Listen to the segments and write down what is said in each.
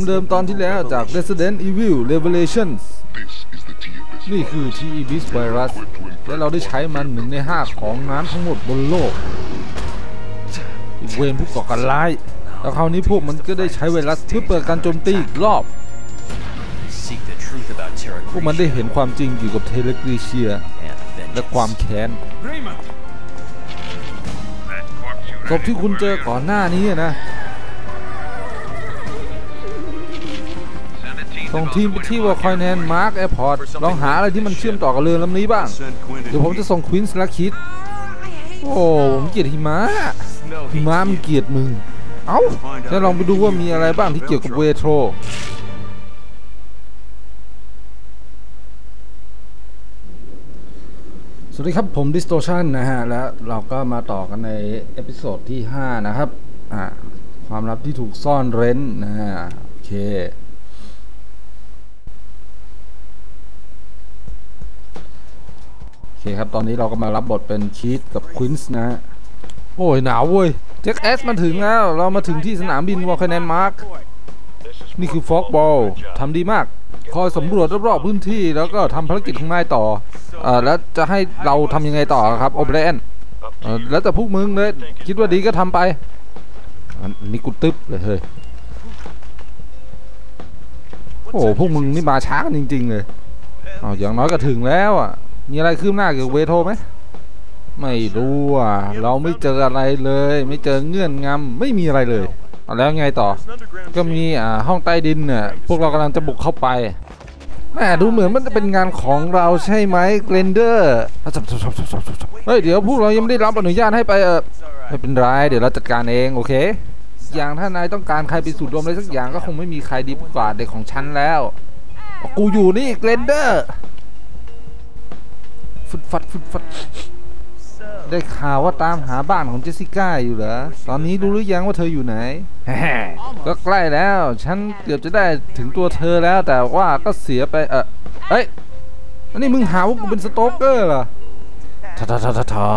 ความเดิมตอนที่แล้วจาก Resident Evil Revelations This is the T of this นี่คือ t e b i s Virus และเราได้ใช้มันหนึ่งในห้าของน้ำทั้งหมดบนโลกอีกเวรผู้ก่อการร้าย แล้วคราวนี้พวกมันก็ได้ใช้ไวรัสเพื่อเปิดการโจมตีอีกรอบ Seek the truth about Terra พวกมันได้เห็นความจริงเกี่ยวกับเทเลกรีเชีย and และความ vengeance. แค้นศพที่คุณเจอก่อนหน้านี้นะ ส่งทีมไปที่วอคอยแนนมาร์กแอร์พอร์ตลองหาอะไรที่มันเชื่อมต่อกับเรือลำนี้บ้าง เดี๋ยวผมจะส่งควินส์และคิด โอ้ผมเกลียดหิมะหิมะมันเกลียดมึง เอ้าจะลองไปดูว่ามีอะไรบ้างที่เกี่ยวกับเวโทรสวัสดีครับผม Distortion นะฮะ แล้วเราก็มาต่อกันในเอพิโซดที่ 5 นะครับ อ่า ความลับที่ถูกซ่อนเร้นนะฮะ โอเค โอเคครับ ตอนนี้เราก็มารับบทเป็นชีตกับควินส์นะฮะโอ้ยหนาวเว้ยแจ็คเอสมาถึงแล้ว เรามาถึงที่สนามบินวอลคแนนมาร์กนี่คือฟอกบอลทำดีมาก คอยสำรวจรอบๆพื้นที่แล้วก็ทำภารกิจของนายต่อเอ่อแล้วจะให้เราทำยังไงต่อครับโอเบรนเอ่อแล้วแต่พวกมึงเลย คิดว่าดีก็ทำไปอันนี้กูตึ๊บเลยเฮ้ยโอ้พวกมึงนี่มาช้ากันจริง ๆ เลยเอาอย่างน้อยก็ถึงแล้วอะ มีอะไรคืบหน้าเกี่ยวกับเวโทไหมไม่รู้อะเราไม่เจออะไรเลย ไม่เจอเงื่อนงำไม่มีอะไรเลยเอาแล้วไงต่อ ก็มีอ่าห้องใต้ดินเนี่ยพวกเรากำลังจะบุกเข้าไปแหมดูเหมือนมันจะเป็นงานของเราใช่ไหมเกรนเดอร์เฮ้ยเดี๋ยวพวกเรายังไม่ได้รับอนุญาตให้ไปเออไม่เป็นไรเดี๋ยวเราจัดการเองโอเค อย่างถ้านายต้องการใครไปสูดดมอะไรสักอย่างก็คงไม่มีใครดีกว่าเด็กของฉันแล้ว กูอยู่นี่เกรนเดอร์ ฟุดฟัดฟุดฟัดได้ข่าวว่าตามหาบ้านของเจสสิก้าอยู่เหรอ ตอนนี้รู้หรือยังว่าเธออยู่ไหน ก็ใกล้แล้ว ฉันเกือบจะได้ถึงตัวเธอแล้ว แต่ว่าก็เสียไป เออเอ้ยอันนี้มึงหาว่ากูเป็นสโตอกเกอร์เหรอทาทาทาทาทา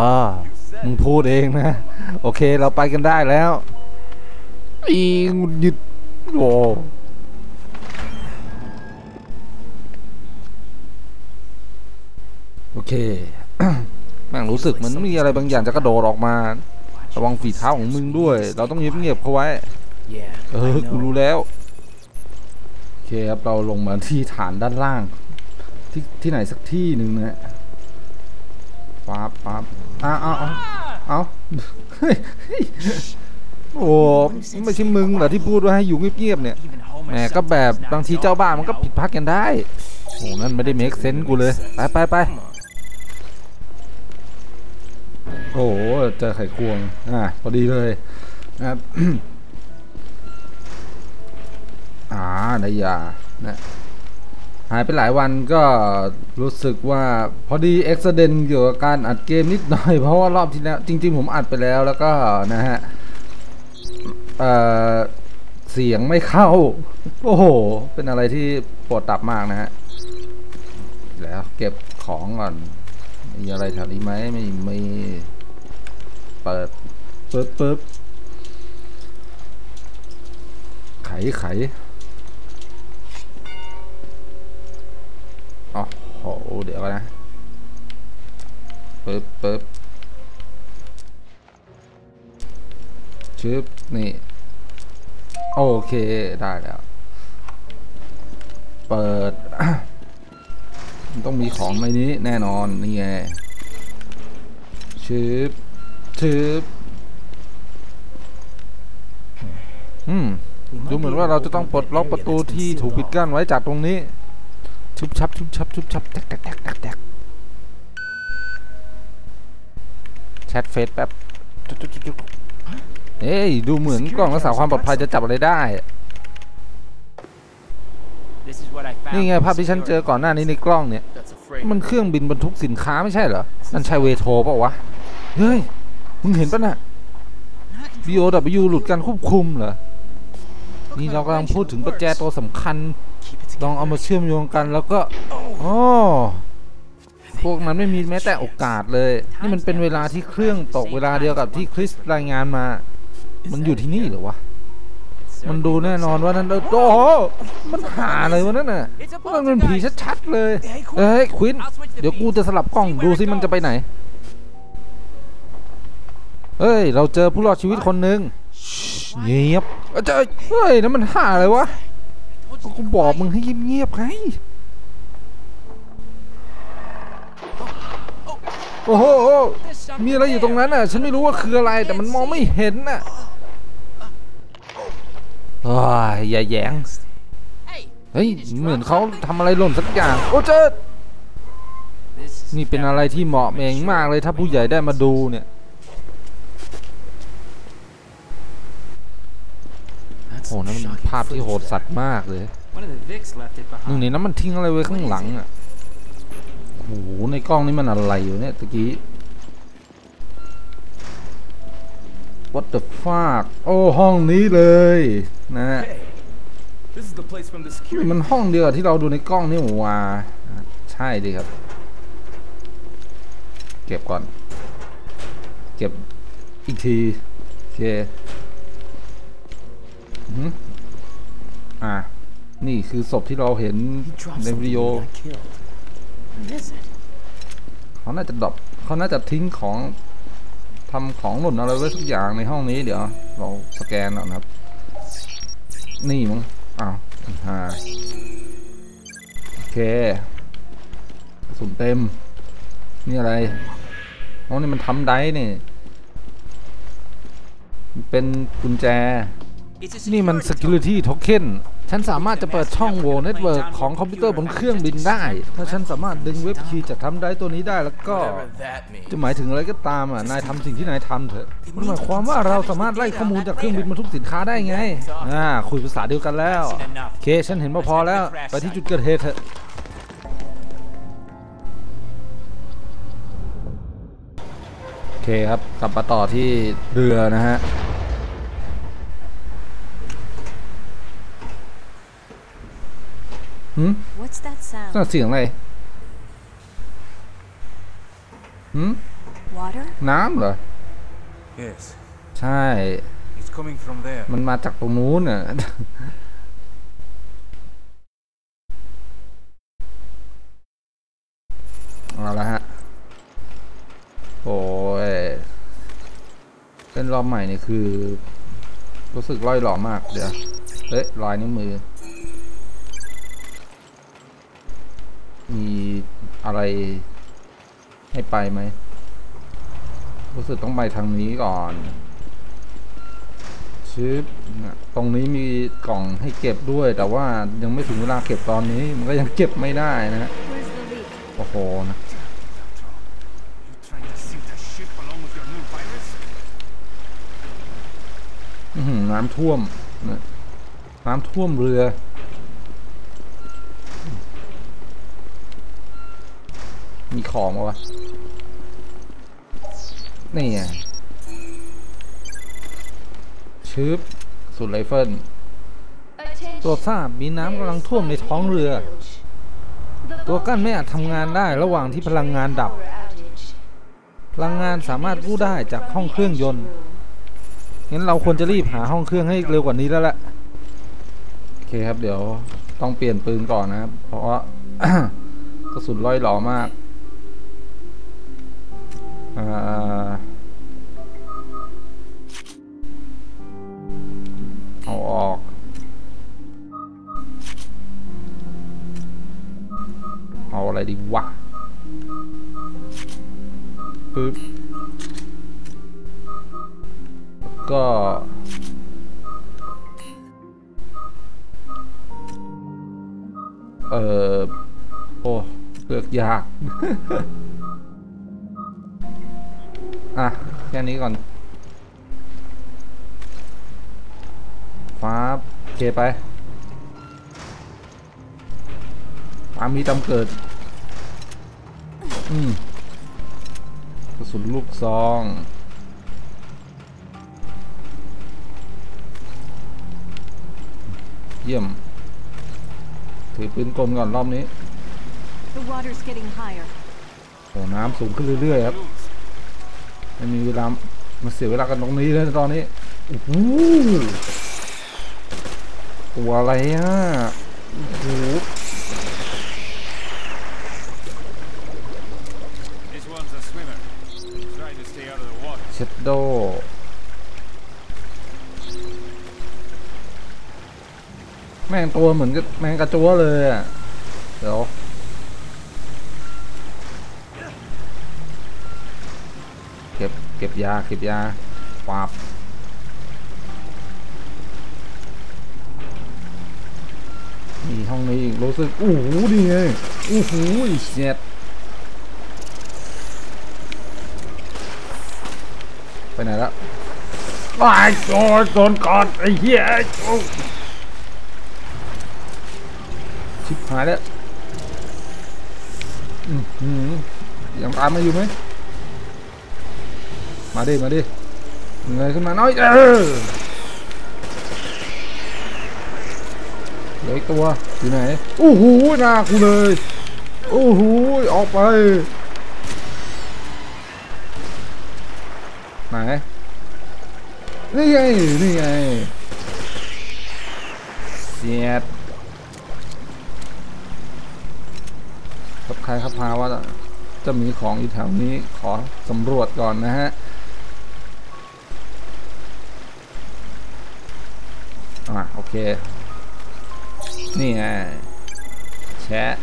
มึงพูดเองนะ โอเคเราไปกันได้แล้ว อีงุดหยิดโอ้ โอเคแม่งรู้สึกเหมือนมีอะไรบางอย่างจะกระโดดออกมา ระวังฝีเท้าของมึงด้วย เราต้องเงียบๆเขาไว้ Yeah, เอ I อกู know. รู้แล้ว โอเคครับเราลงมาที่ฐานด้านล่าง ที่ที่ไหนสักที่หนึ่งนะฮะปั๊บปั๊บอ้าวอ้าวอ้าวอ้าวเฮ้ยเฮ้ยโอ้ไม่ใช่มึงเหรอที่พูดว่าให้อยู่เงียบๆเนี่ย Even home แหมก็แบบบางทีเจ้าบ้านมันก็ผิดพลาดกันได้โอ้นั่นไม่ได้เมคเซนส์กูเลย ไปไปไป โอ้โหเจอไข่ควง อ่าพอดีเลยนะครับอ่าได้ยานะหายไปหลายวันก็รู้สึกว่าพอดีเอ็กซ์เดนเกี่ยวกับการอัดเกมนิดหน่อย เพราะว่ารอบที่แล้ว จริง ๆ ผมอัดไปแล้วแล้วก็นะฮะเอ่อเสียงไม่เข้า โอ้โห เป็นอะไรที่ปวดตับมากนะฮะ แล้วเก็บของก่อน มีอะไรแถวนี้ไหมไม่มีเปิดปึ๊บปึ๊บไขไขอ๋อโหเดี๋ยวก่อนนะปึ๊บปึ๊บชึบนี่ โอเคได้แล้ว เปิด ต้องมีของในนี้แน่นอนนี่ไงชึบชึบอืมดูเหมือนว่าเราจะต้องปลดล็อกประตูที่ถูกปิดกั้นไว้จากตรงนี้ ชุบชับชุบชับชุบชับแตกแตกแตกแตกแชทเฟซแป๊บเอ้ยดูเหมือนกล้องรักษาความปลอดภัยจะจับอะไรได้ This is what I found. นี่ไงภาพที่ฉันเจอก่อนหน้านี้ในกล้องเนี่ย That's a freight. มันเครื่องบินบรรทุกสินค้าไม่ใช่เหรอนั่นใช่เวโทรเปล่าวะ เฮ้ย มึงเห็นปะน่ะ BOW หลุดการควบคุมเหรอ นี่เรากำลังพูดถึงประแจตัวสำคัญ Keep it ลองเอามาเชื่อมโยงกันแล้วก็อ๋อพวกนั้นไม่มีแม้แต่โอกาสเลย นี่มันเป็นเวลาที่เครื่องตกเวลาเดียวกับที่คริสรายงานมา มันอยู่ที่นี่เหรอวะ It's มันดูแน่นอนว่านั่นโอ้โหมันหาอะไรวะนั่นน่ะมันเป็นผีชัดๆเลยเอ้ยควินเดี๋ยวกูจะสลับกล้องดูสิมันจะไปไหนเฮ้ยเราเจอผู้รอดชีวิตคนหนึ่งเงียบเอ้เฮ้ยนั่นมันหาอะไรวะกูบอกมึงให้เงียบๆไงโอ้โหมีอะไรอยู่ตรงนั้นน่ะ ฉันไม่รู้ว่าคืออะไรแต่มันมองไม่เห็นน่ะ อ้ยอย่าแหยงเฮ้ย เหมือนเขาทำอะไรหล่นสักอย่าง โอ้เจอ This is นี่เป็นอะไรที่เหมาะเองมากเลยถ้าผู้ใหญ่ได้มาดูเนี่ย That's โอ้นั่นมัน shocking ภาพที่โหด footage สัตว์มากเลย there. One of the Vics left it หนึ่ง behind. ในนั้นมันทิ้งอะไรไว้ข้างหลังอะโอ้โหในกล้องนี่มันอะไรอยู่เนี่ยตะกี้ What the fuck โอ้ห้องนี้เลยนะฮะ Hey, this is the place from the นี่ security. มันห้องเดียวกับที่เราดูในกล้องนี่หว่าใช่ดิครับ เก็บก่อน เก็บอีกทีโอเคอือหืออะนี่คือศพที่เราเห็น He dropped ใน something วิดีโอ and got killed. What is it? เขาน่าจะดรอปเขาน่าจะทิ้งของ ทำของหล่นอะไรไว้สักอย่างในห้องนี้เดี๋ยว เราสแกนเอนะครับ นี่มั้งอ้าวอ่าโอเคสุนเต็ม นี่อะไรอ๋อนี่มันทำได้นี่เป็นกุญแจ นี่มัน security token ฉันสามารถจะเปิดช่องโหว่เน็ตเวิร์กของคอมพิวเตอร์บนเครื่องบินได้ ถ้าฉันสามารถดึงเว็บคีย์จากทำได้ตัวนี้ได้แล้วก็ จะหมายถึงอะไรก็ตามอะ นายทำสิ่งที่นายทำเถอะ มันหมายความว่าเราสามารถไล่ข้อมูลจากเครื่องบินบรรทุกสินค้าได้ไง อ่า คุยภาษาเดียวกันแล้ว โอเค ฉันเห็นมาพอแล้ว ไปที่จุดเกิดเหตุเถอะโอเคครับ กลับมาต่อที่เรือนะฮะ หืม What's that sound? นั่นเสียงอะไรหืม Water? น้ำเหรอ Yes, ใช่ it's coming from there. มันมาจากตรงนู้นน่ะเอาละฮะ โอ้ยเล่นรอบใหม่นี่คือ รู้สึกร่อยหล่อมากเดี๋ยว เอ๊ะรอยนิ้วมือ มีอะไรให้ไปไหม รู้สึกต้องไปทางนี้ก่อนชิปตรงนี้มีกล่องให้เก็บด้วย แต่ว่ายังไม่ถึงเวลาเก็บตอนนี้ มันก็ยังเก็บไม่ได้นะฮะโอ้โหนะน้ำท่วม น้ำท่วมเรือ ของวะนี่ไงชืบสุดไรเฟิลตรวจทราบมีน้ำกำลังท่วมในท้องเรือ ตัวกั้นไม่อาจทำงานได้ระหว่างที่พลังงานดับ พลังงานสามารถกู้ได้จากห้องเครื่องยนต์งั้นเราควรจะรีบหาห้องเครื่องให้เร็วกว่านี้แล้วแหละโอเคครับเดี๋ยวต้องเปลี่ยนปืนก่อนนะครับ เพราะว่ากระสุนล่อยหลอมาก อ่าเอาออก เอาอะไรดีวะปึ๊บ นี้ก่อนฟ้าโอเคไปตามมีตามเกิด อืมกระสุนลูกซองเยี่ยม ถือปืนกลก่อนรอบนี้ The water's getting higher. โอ้น้ำสูงขึ้นเรื่อยๆครับ ไม่มีเวลามาเสียเวลากันตรงนี้เลยตอนนี้โอ้โหตัวอะไรอะโอ้โห This one's a swimmer. Try to stay out of the water. เชดโดแม่งตัวเหมือนกับแมงกระจัวเลยอะ เดี๋ยว เก็บเก็บ ยาเก็บยาปาบนี่ห้องนี้อีกรู้สึกโอ้โหดีไงโอ้โหเจ็ดไปไหนล้วไอ้โจโดนกอดไอ้เหี้ยชิบหายแล้วยังตามมาอยู่ไหม มาดิมาดิเงยขึ้นมาน้อยเออเหลืออีกตัวอยู่ไหนโอ้โหหน้ากูเลยโอ้โหออกไปไหนนี่ไงนี่ไงเสียดครับใครครับพาว่าจะมีของอยู่แถวนี้ขอสำรวจก่อนนะฮะ เค นี่ไงแชะ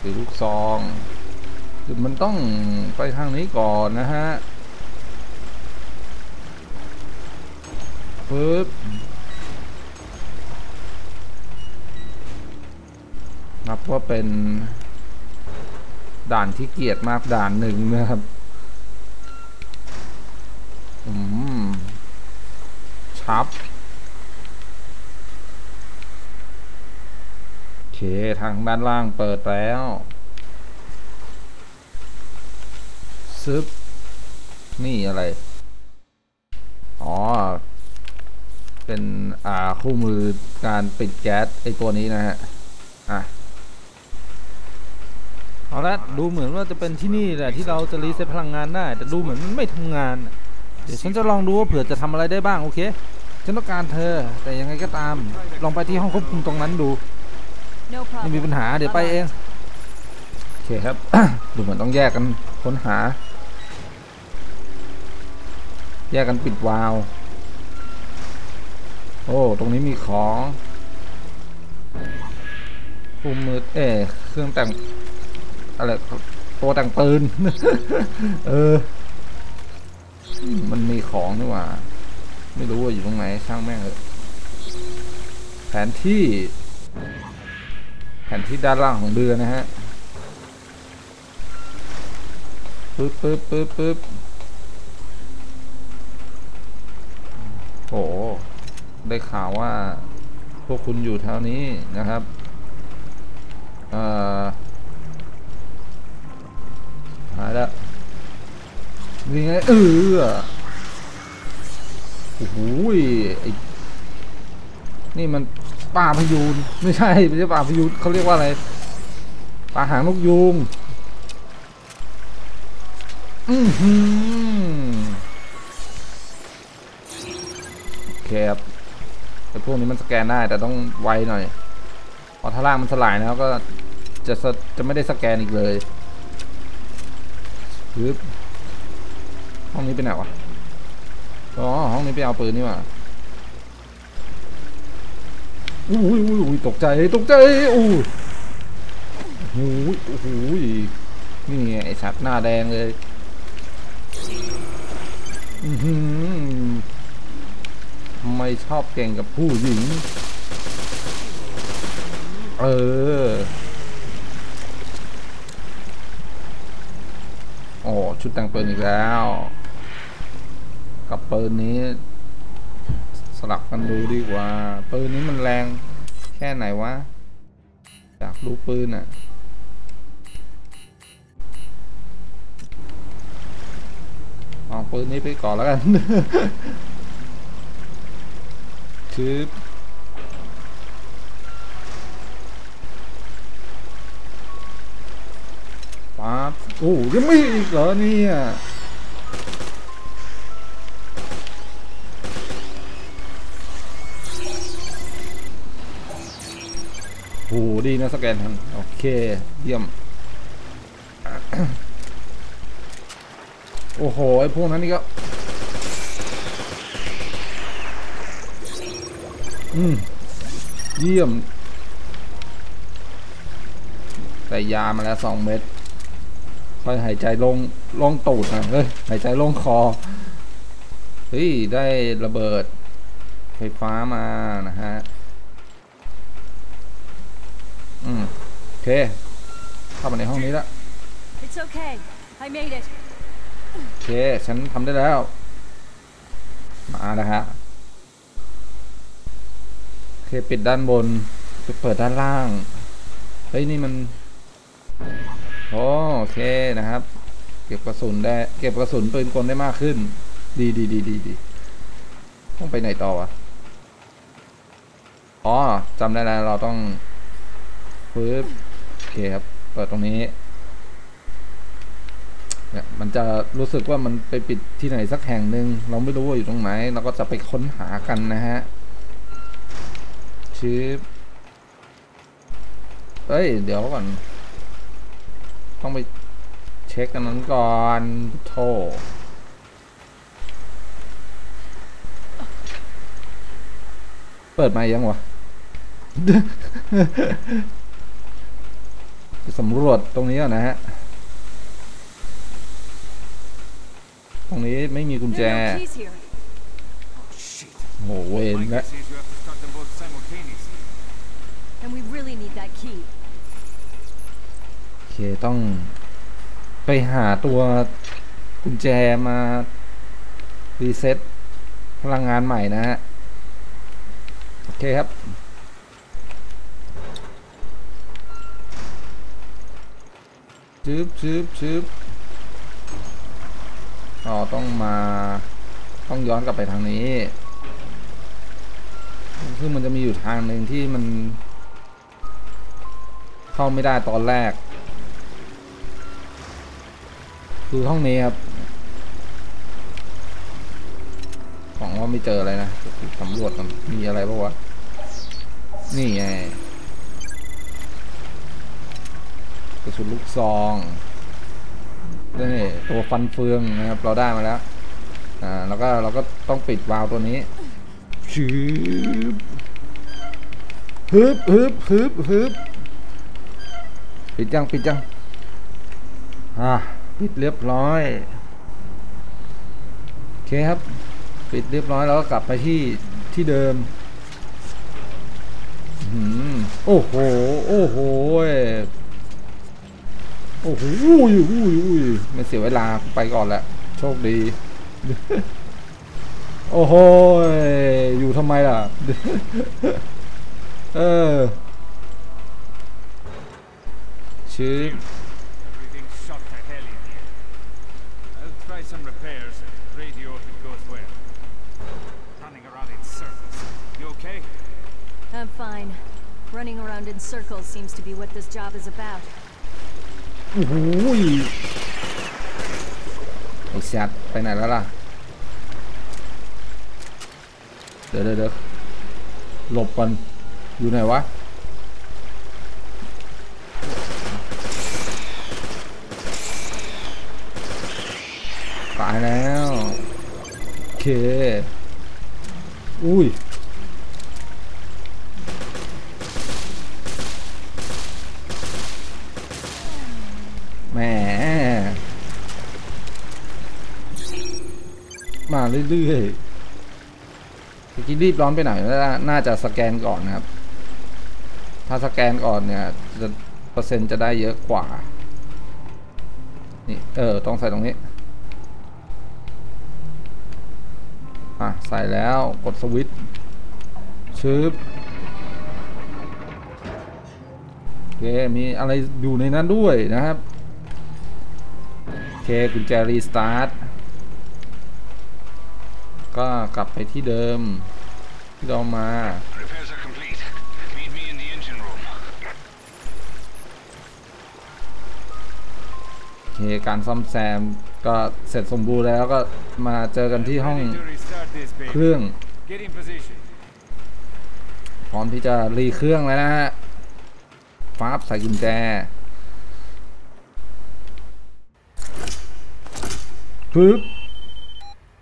ถือลูกซองคือมันต้องไปทางนี้ก่อนนะฮะปึ๊บนับว่าเป็นด่านที่เกียรติมากด่านหนึ่งนะครับ อืม ชับ โอเค ทางด้านล่างเปิดแล้วซึบ นี่อะไร อ๋อ เป็น อ่า คู่มือการปิดแก๊ส ไอตัวนี้นะฮะ อะเอาละดูเหมือนว่าจะเป็นที่นี่แหละที่เราจะรีเซ็ตพลังงานได้ แต่ดูเหมือนมันไม่ทำงาน เดี๋ยวฉันจะลองดูว่าเผื่อจะทำอะไรได้บ้าง โอเค ฉันต้องการเธอ แต่ยังไงก็ตาม ลองไปที่ห้องควบคุมตรงนั้นดู No ไม่มี problem. ปัญหาเดี๋ยวไปเองโอเคครับ ดูเหมือนต้องแยกกันค้นหา แยกกันปิดวาล์วโอ้ ตรงนี้มีของคุมมือเอ้เครื่องแต่งอะไรตัวแต่งปืน เออ มันมีของนี่หว่า ไม่รู้ว่าอยู่ตรงไหนช่างแม่งเลยแผนที่ แผนที่ด้านล่างของเรือนะฮะปึ๊บปึ๊บปึ๊บปึ๊บโห ได้ข่าวว่า พวกคุณอยู่แถวนี้นะครับ เอ่อหายแล้วนี่ไงเออ โอ้โหยนี่มันปลาพยูนไม่ใช่ไม่ใช่ปลาพยูนเขาเรียกว่าอะไรปลาหางนกยูงอือหือโอเคครับไอ้พวกนี้มันสแกนได้แต่ต้องไวหน่อยพอถ้าล่างมันสลายแล้วก็จะจะไม่ได้สแกนอีกเลยปึ๊บห้องนี้เป็นไหนวะ อ๋อห้องนี้ไปเอาปืนนี่หว่าอุ้ยอุ้ยอุ้ยตกใจตกใจอู้หูยโอ้โหยนี่ไงไอ้สัตว์หน้าแดงเลยอือหือทำไม่ชอบเก่งกับผู้หญิง เออโอ้ชุดแต่งเปืนอีกแล้ว กับปืนนี้ สลับกันดูดีกว่า ปืนนี้มันแรงแค่ไหนวะอยากดูปืนอะเอาปืนนี้ไปก่อนแล้วกันชืบปั๊บโอ้ยังไม่อีกเหรอเนี่ย โหดีนะสแกนทันโอเค เยี่ยม โอ้โห ไอ้พวกนั้นนี่ก็ อืม เยี่ยมใส่ยามาแล้วสองเม็ดค่อยหายใจลงลงตูดนะเฮ้ย หายใจลงคอ เฮ้ย ได้ระเบิดไฟฟ้ามานะฮะ อืมโอเค เข้ามาในห้องนี้แล้ว It's okay. I made it. โอเค ฉันทำได้แล้ว มาแล้วฮะโอเคปิดด้านบนไปเปิดด้านล่าง เฮ้ย นี่มันโอ้โอเคนะครับ เก็บกระสุนได้ เก็บกระสุนปืนกลได้มากขึ้น ดีดีดีดีดีต้องไปไหนต่อวะ อ๋อจำได้แล้วเราต้อง ปึ๊บโอเคครับ เปิดตรงนี้เนี่ยมันจะรู้สึกว่ามันไปปิดที่ไหนสักแห่งหนึ่งเราไม่รู้ว่าอยู่ตรงไหน เราก็จะไปค้นหากันนะฮะชิปเอ้ย เดี๋ยวก่อน ต้องไปเช็คกันนั้นก่อนโทเปิดมายังวะ สำรวจตรงนี้ก่อนนะฮะ ตรงนี้ไม่มีกุญแจ There are no keys here. Shit. โหเวน My และ guess is you have to start them both simultaneously. And we really need that key. โอเคต้องไปหาตัวกุญแจมา รีเซ็ตพลังงานใหม่นะฮะ โอเคครับ ชืบชืบชืบอ๋อต้องมาต้องย้อนกลับไปทางนี้ซึ่งมันจะมีอยู่ทางหนึ่งที่มัน เข้าไม่ได้ตอนแรก คือห้องนี้ครับ ของว่าไม่เจออะไรนะสำรวจมันมีอะไรบ้างวะ นี่ไง กระสุนลูกซองนี่ตัวฟันเฟืองนะครับเราได้มาแล้วอ่าแล้วก็เราก็ต้องปิดวาล์วตัวนี้ชืบฮึบฮึบฮึบฮึบปิดยังปิดยังอ่าปิดเรียบร้อยโอเคครับ ปิดเรียบร้อยแล้วก็กลับไปที่ที่เดิมอื้อหือโอ้โห โอ้โห โอ้โหอุ้ยอุ้ยอุ้ยไม่เสียเวลาไปก่อนแหละ โชคดี โอ้โหยอยู่ทำไมล่ะ เออชื่อ Everything's shot to hell in here. I'll try some repairs and radio if it goes well. Running around in circles. You okay? I'm fine. Running around in circles seems to be what this job is about. โอ้โหยไอ้สัตว์ไปไหนแล้วล่ะเดี๋ยวเดี๋ยวเดี๋ยวหลบก่อน อยู่ไหนวะตายแล้ว โอเค อุ้ย แหม มาเรื่อยๆเมื่อกี้รีบร้อนไปไหนน่าจะสแกนก่อนนะครับ ถ้าสแกนก่อนเนี่ยจะเปอร์เซ็นต์จะได้เยอะกว่า นี่เออต้องใส่ตรงนี้ อะ ใส่แล้วกดสวิตช์ชึบโอเค มีอะไรอยู่ในนั้นด้วยนะครับ โอเคกุญแจรีสตาร์ท ก็กลับไปที่เดิมที่เรามา Repairs are complete. Meet me in the engine room. โอเคการซ่อมแซมก็เสร็จสมบูรณ์แล้วก็มาเจอกันที่ห้อง Ready to restart this เค baby. รื่อง Get in position. พร้อมที่จะรีเครื่องแล้วนะฮะฟ้าบใส่กุญแจปึ๊บ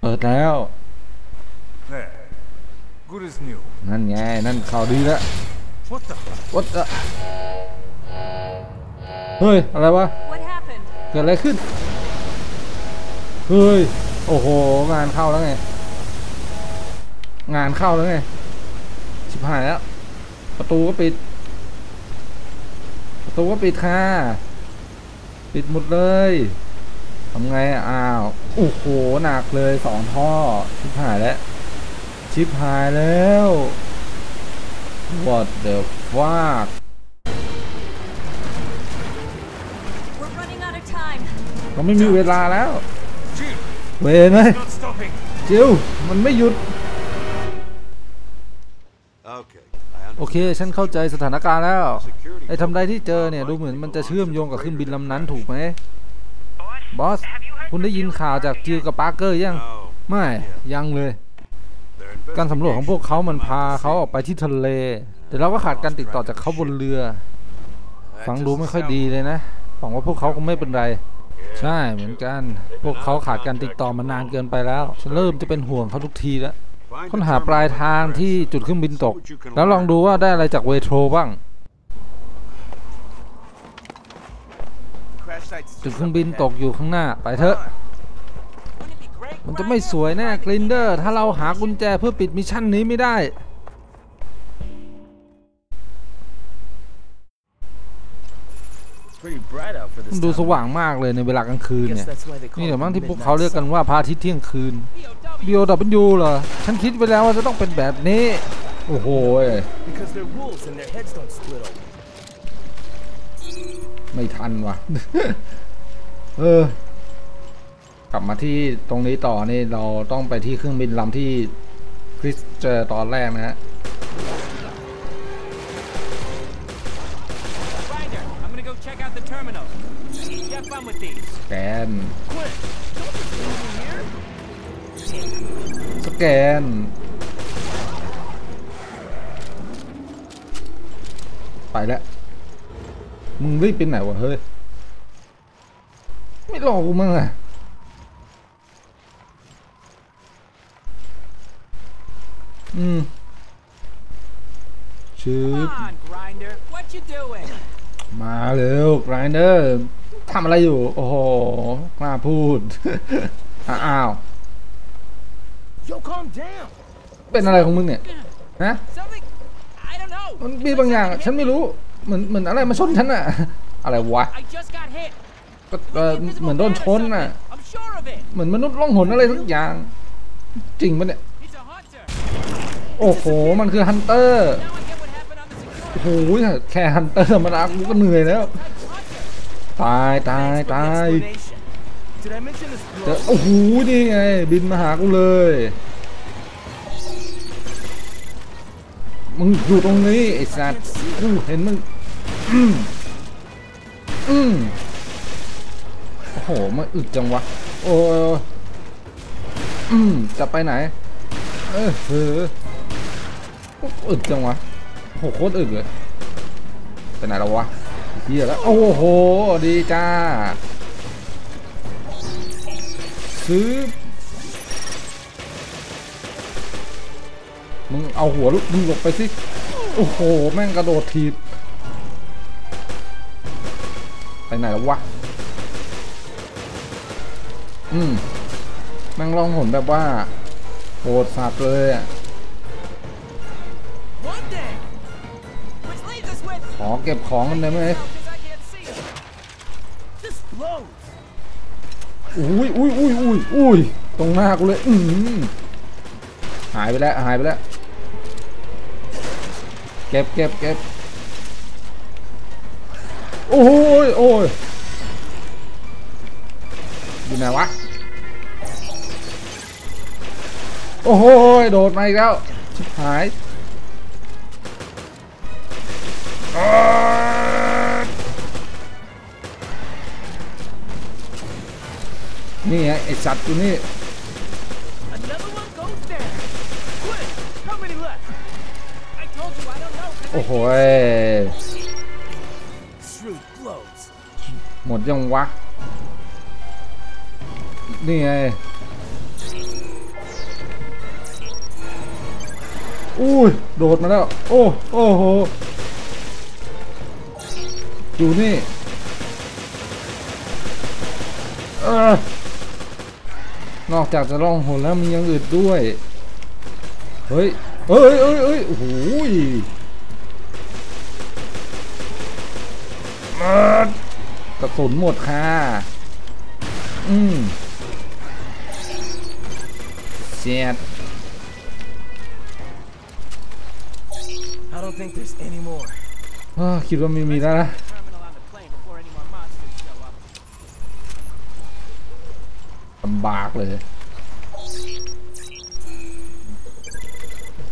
เปิดแล้ว นั่นไง นั่นข่าวดีแล้ว What the? วัดอะเฮ้ย อะไรวะ What happened? เกิดอะไรขึ้น เฮ้ย โอ้โห งานเข้าแล้วไง งานเข้าแล้วไง ชิบหายแล้ว ประตูก็ปิด ประตูก็ปิดค่ะ ปิดหมดเลยทำไงอะอ้าว โอ้โห หนักเลยสองท่อ ชิบหายแล้ว ชิบหายแล้ว What the fuck We're running out of time. เราไม่มีเวลาแล้ว Jill, เวรเลย not stopping. จิวมันไม่หยุด Okay. โอเค ฉันเข้าใจสถานการณ์แล้ว ไอ้ทำไรที่เจอเนี่ย ดูเหมือนมันจะเชื่อมโยงกับเครื่องบินลำนั้นถูกไหมบอส คุณได้ยินข่าวจากจิวกับปาร์เกอร์ยัง No. ไม่ ยังเลย They're การสำรวจของพวกเขามันพาเขาออกไปที่ทะเล แต่เราก็ขาดการติดต่อจากเขาบนเรือ ฟังดูไม่ค่อยดีเลยนะหวังว่าพวกเขาคงไม่เป็นไร ใช่เหมือนกัน พวกเขาขาดการติดต่อมานานเกินไปแล้ว ฉันเริ่มจะเป็นห่วงเขาทุกทีแล้ว ค้นหาปลายทางที่จุดเครื่องบินตก แล้วลองดูว่าได้อะไรจากเวโทรบ้าง จุดเครื่องบินตกอยู่ข้างหน้า ไปเถอะ มันจะไม่สวยแน่กลินเดอร์ ถ้าเราหากุญแจเพื่อปิดมิชชั่นนี้ไม่ได้ It's pretty bright out for มั this นดู time ส of ว่างมากเลยในเวลากลางคืน year. เนี่ Guess ย that's why they call นี่ it เดี๋ยวมั้ง the ที่พวก midnight เขาเรียกกัน sun. ว่าพระอาทิตย์เที่ยงคืน BOW BOW เหรอ ฉันคิดไปแล้วว่าจะต้องเป็นแบบนี้ โอ้โหย because they're wolves and their heads don't split open. ไม่ทันว่ะ เออ กลับมาที่ตรงนี้ต่อนี่เราต้องไปที่เครื่องบินลำที่คริสเจอตอนแรกนะฮะ Ryder, I'm gonna go check out the terminal. You have fun with these. สแกน Quinn, don't just leave me here. สแกนไปแล้ว มึงรีบไปไหนวะเฮ้ย ไม่รอกูมั้งอะ อืมชืบ Come on, Grinder. What you doing? มาเร็วไกรเดอร์ทำอะไรอยู่ โอ้โหกล้าพูด อ้าว Yo, calm down. เป็นอะไรของมึงเนี่ยฮะ Something. I don't know. มันมีบางอย่างอะฉันไม่รู้ เหมือนเหมือนอะไรมาชนฉันอะอะไรวะ I just got hit. ก็เอ่อ Invisible เหมือนโดน man ช or นน่ะ something. I'm sure of it. เหมือนมนุษย์ล่องหนอะไรทุกอย่าง จริงปะเนี่ย He's a hunter. โอ้โห มันคือฮันเตอร์โอ้โหแค่ฮันเตอร์ธรรมดากูก็เหนื่อยแล้ว ตายตายตายจอ blow? โอ้โหนี่ไง บินมาหากูเลย มึงอยู่ตรงนี้ ไอ้สัตว์กูเห็นมึง อืมอืมโอ้โหมันอึดจังวะ โอ้อืมจะไปไหน เออเออ อึดจังวะโหโคตรอึดเลยไปไหนแล้ววะเฮียแล้ว โอ้โห ดีจ้า ซื้อ มึงเอาหัวลูกมึงหลบไปสิ โอ้โห แม่งกระโดดถีบไปไหนแล้ววะ อืมแม่งลองหนแบบว่าโหดสัตว์เลยอะ ก็บของกันได้ไหมอุ้ยอุ้ยอุ้ยอุ้ยอุ้ยตรงหน้ากูเลย อืมหายไปแล้ว หายไปแล้ว เก็บเก็บเก็บโอ้ยโอ้ยอยู่ไหนวะ โอ้โหโดดมาอีกแล้ว ชิบหาย นี่ไงไอสัตว์ตัวนี้ Another one goes there. Quit. How many left? I told you I don't know. 'cause I โอ้โห can't ย truth glows. หมดยังวะ นี่ไงอุ้ย โดดมาแล้ว โอ้โอ้โห อยู่นี่ เออ นอกจากจะล่องหนแล้วมีอยังอื่นด้วย เฮ้ยเฮ้ยเฮ้ยเฮ้ยโอ้โหยเอิ้นกระสุนหมดค่ะ อืมเจ็ด I don't think there's any more. อ้าวคิดว่าไม่มีแล้วนะ Terminal on the plane before any more monsters show up. ลำ บากเลย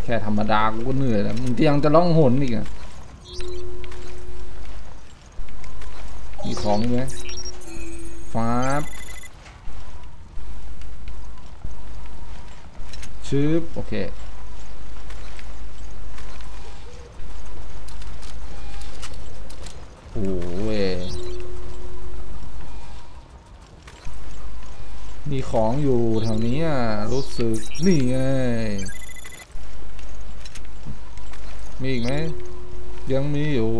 แค่ธรรมดากูก็เหนื่อยแล้วมึงยังจะร้องหนอีกอะมีของไหมฟ้าบชืบโอเคโอ้ ของอยู่แถวนี้อะรู้สึกนี่ไงมีอีกไหมยังมีอยู่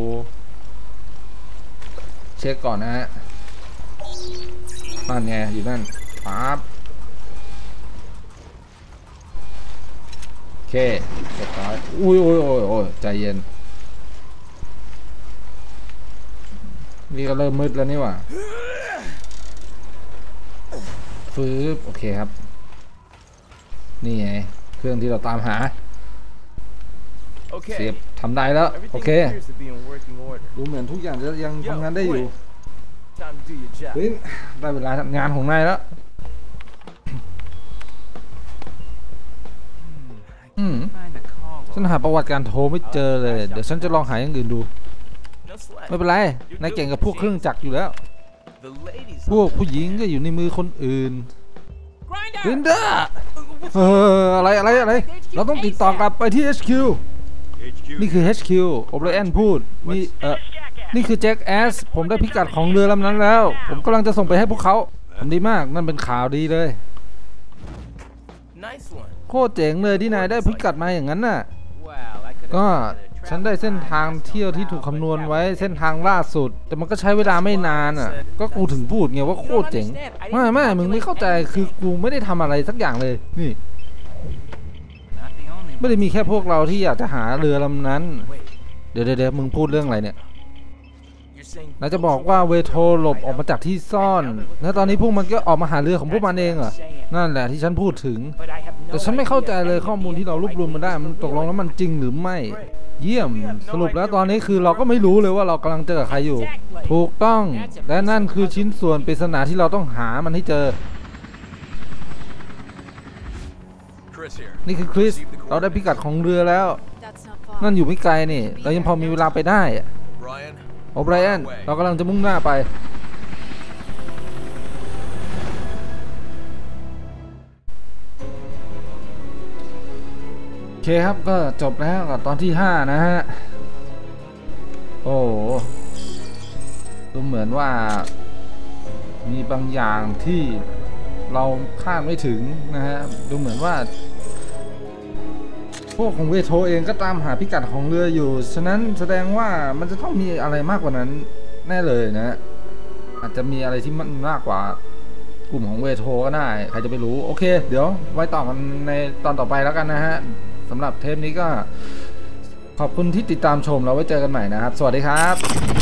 เช็คก่อนนะฮะนั่นไงอยู่นั่นปั๊บโอเคเรียบร้อยอุ้ยอุ้ยโอ้ยโอ้ยใจเย็นนี่ก็เริ่มมืดแล้วนี่หว่า ฟืบโอเคครับ นี่ไงเครื่องที่เราตามหาเสียบ Okay. ทำได้แล้ว โอ Everything เค appears to be in working order. ดูเหมือนทุกอย่างจะยังทำงานได้อยู่ Time to do your job. เฮ้ยได้เวลาทำงานของนายแล้วอืม Find the call ฉันหาประวัติการโทรไม่เจอเลย เดี๋ยวฉันจะลองหาอย่างอื่นดู No slack. ไม่เป็นไร นายเก่งกับพวกเครื่องจักรอยู่แล้ว The ladies. พวกผู้หญิงก็อยู่ในมือคนอื่น Grinder. ลินดาเอออะไรอะไรอะไร เราต้องติดต่อกลับไปที่ HQ HQ. นี่คือ HQ โอเบรแอนพูด นี่เออนี่คือแจ็คแอส ผมได้พิกัดของเรือลำนั้นแล้ว ผมกำลังจะส่งไปให้พวกเขาทำดีมาก นั่นเป็นข่าวดีเลย Nice one. โคตรเจ๋งเลยที่นายได้พิกัดมาอย่างนั้นน่ะ Well, I could ก็ ฉันได้เส้นทางเที่ยวที่ถูกคำนวณไว้เส้นทางล่าสุด แต่มันก็ใช้เวลาไม่นานอะ ก็กูถึงพูดไงว่าโคตรเจ๋ง ไม่ไม่มึงไม่เข้าใจคือกูไม่ได้ทำอะไรสักอย่างเลย นี่ ไม่ได้มีแค่พวกเราที่อยากจะหาเรือลำนั้น เดี๋ยวเดี๋ยวมึงพูดเรื่องอะไรเนี่ย you're saying นายจะบอกว่าเวโทหลบออกมาจากที่ซ่อน แล้วตอนนี้พวกมันก็ออกมาหาเรือของพวกมันเองเหรอ นั่นแหละที่ฉันพูดถึง But I have no แต่ฉันไม่เข้าใจ idea เลยข้อมูลที่เรารวบรวมมาได้ มันตกลงแล้วมันจริงหรือไม่ เยี่ยม สรุปแล้วตอนนี้คือเราก็ไม่รู้เลยว่าเรากำลังเจอกับใครอยู่ ถูกต้อง และนั่นคือชิ้นส่วนปริศนาที่เราต้องหามันให้เจอ Chris here. นี่คือคริส เราได้พิกัดของเรือแล้ว That's not far. นั่นอยู่ไม่ไกลนี่ เรายังพอมีเวลาไปได้อะ Brian. โอไบรอันเรากำลังจะมุ่งหน้าไป โอเคครับก็จบแล้วกับตอนที่ 5 นะฮะ โอ้ดูเหมือนว่ามีบางอย่างที่เราคาดไม่ถึงนะฮะ ดูเหมือนว่า พวกของเวโทเองก็ตามหาพิกัดของเรืออยู่ ฉะนั้นแสดงว่ามันจะต้องมีอะไรมากกว่านั้นแน่เลยนะ อาจจะมีอะไรที่มันมากกว่ากลุ่มของเวโทก็ได้ ใครจะไปรู้โอเค เดี๋ยวไว้ต่อกันในตอนต่อไปแล้วกันนะฮะสำหรับเทปนี้ก็ ขอบคุณที่ติดตามชมเราไว้เจอกันใหม่นะครับ สวัสดีครับ